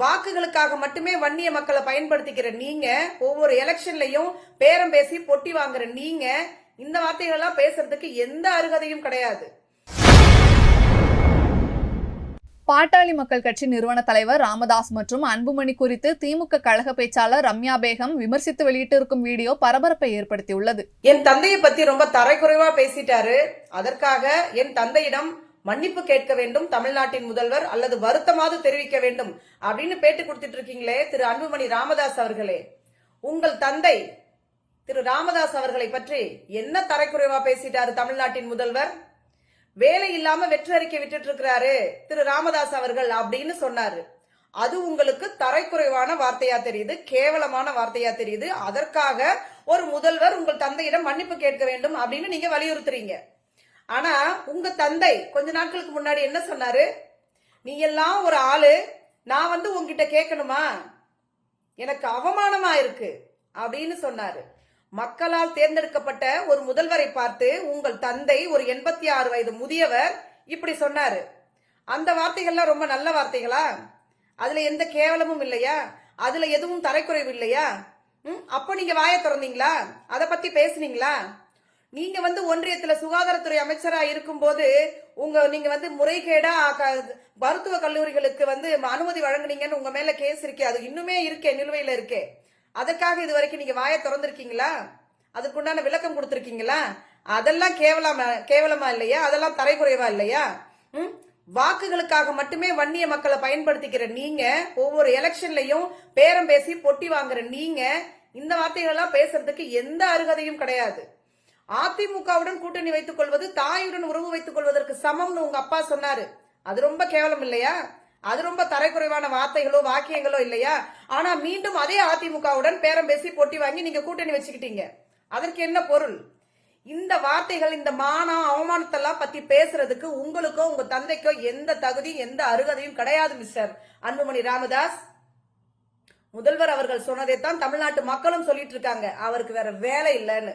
வாக்குகளுக்காக மட்டுமே வன்னிய மக்களை பயன்படுத்திக்கிற நீங்க ஒவ்வொரு எலெக்ஷன்லயும் பேரம் பேசி பொட்டி வாங்குற நீங்க இந்த வார்த்தைகள் எல்லாம் பேசுறதுக்கு எந்த அருகதையும் கிடையாது. பாட்டாளி மக்கள் கட்சி நிறுவன தலைவர் ராமதாஸ் மற்றும் அன்புமணி குறித்து திமுக கழக பேச்சாளர் ரம்யா பேகம் விமர்சித்து வெளியிட்டிருக்கும் வீடியோ பரபரப்பை ஏற்படுத்தியுள்ளது. என் தந்தையை பத்தி ரொம்ப தரைக்குறைவா பேசிட்டாரு. அதற்காக என் தந்தையிடம் மன்னிப்பு கேட்க வேண்டும் தமிழ்நாட்டின் முதல்வர் அல்லது வருத்தமாவது தெரிவிக்க வேண்டும் அப்படின்னு பேட்டி கொடுத்துட்டு இருக்கீங்களே திரு அன்புமணி ராமதாஸ் அவர்களே. உங்கள் தந்தை திரு ராமதாஸ் அவர்களை பற்றி என்ன தரைக்குறைவா பேசிட்டாரு தமிழ்நாட்டின் முதல்வர்? வேலை இல்லாம வெற்றி அறிக்கை விட்டுட்டு இருக்கிறாரு திரு ராமதாஸ் அவர்கள் அப்படின்னு சொன்னாரு. அது உங்களுக்கு தரைக்குறைவான வார்த்தையா தெரியுது கேவலமான வார்த்தையா தெரியுது. அதற்காக ஒரு முதல்வர் உங்கள் தந்தையிடம் மன்னிப்பு கேட்க வேண்டும் அப்படின்னு நீங்க வலியுறுத்துறீங்க. ஆனா உங்க தந்தை கொஞ்ச நாட்களுக்கு முன்னாடி என்ன சொன்னாரு? நீ எல்லாம் ஒரு ஆளு. நான் வந்து உங்ககிட்ட கேட்கணுமா? எனக்கு அவமானமா இருக்கு. அப்படின்னு சொன்னாரு. மக்களால் தேர்ந்தெடுக்கப்பட்ட ஒரு முதல்வரை பார்த்து உங்கள் தந்தை ஒரு எண்பத்தி ஆறு வயது முதியவர் இப்படி சொன்னாரு. அந்த வார்த்தைகள்லாம் ரொம்ப நல்ல வார்த்தைகளா? அதுல எந்த கேவலமும் இல்லையா? அதுல எதுவும் தரைக்குறைவு இல்லையா? ம், அப்போ நீங்க வாயை திறந்தீங்களா? அதை பத்தி பேசுனீங்களா? நீங்க வந்து ஒன்றியத்துல சுகாதாரத்துறை அமைச்சரா இருக்கும்போது உங்க நீங்க வந்து முறைகேடா மருத்துவ கல்லூரிகளுக்கு வந்து அனுமதி வழங்குனீங்கன்னு உங்க மேல கேஸ் இருக்கே அது இன்னுமே இருக்கே நிலுவையில இருக்கே. அதற்காக இது வரைக்கும் நீங்க வாயை திறந்திருக்கீங்களா? அதுக்குண்டான விளக்கம் கொடுத்துருக்கீங்களா? அதெல்லாம் கேவலமா கேவலமா இல்லையா? அதெல்லாம் தரைக்குறைவா இல்லையா? ம்? வாக்குகளுக்காக மட்டுமே வன்னிய மக்களை பயன்படுத்திக்கிற நீங்க ஒவ்வொரு எலெக்ஷன்லயும் பேரம் பேசி பொட்டி வாங்குற நீங்க இந்த வார்த்தைகள் எல்லாம் பேசுறதுக்கு எந்த அருகதையும் கிடையாது. அதிமுகவுடன் கூட்டணி வைத்துக் கொள்வது தாயுடன் உறவு வைத்துக் கொள்வதற்கு சமம்னு உங்க அப்பா சொன்னாரு. அது ரொம்ப கேவலம் இல்லையா? அது ரொம்ப தரைக்குறைவான வார்த்தைகளோ வாக்கியங்களோ இல்லையா? ஆனா மீண்டும் அதே அதிமுகவுடன் பேரம் பேசி போட்டி வாங்கி நீங்க கூட்டணி வச்சுக்கிட்டீங்க. அதற்கு என்ன பொருள்? இந்த வார்த்தைகள் இந்த மானம் அவமானத்தெல்லாம் பத்தி பேசுறதுக்கு உங்களுக்கோ உங்க தந்தைக்கோ எந்த தகுதியும் எந்த அருகதையும் கிடையாது மிஸ்டர் அன்புமணி ராமதாஸ். முதல்வர் அவர்கள் சொன்னதைத்தான் தமிழ்நாட்டு மக்களும் சொல்லிட்டு இருக்காங்க. அவருக்கு வேற வேலை இல்லைன்னு.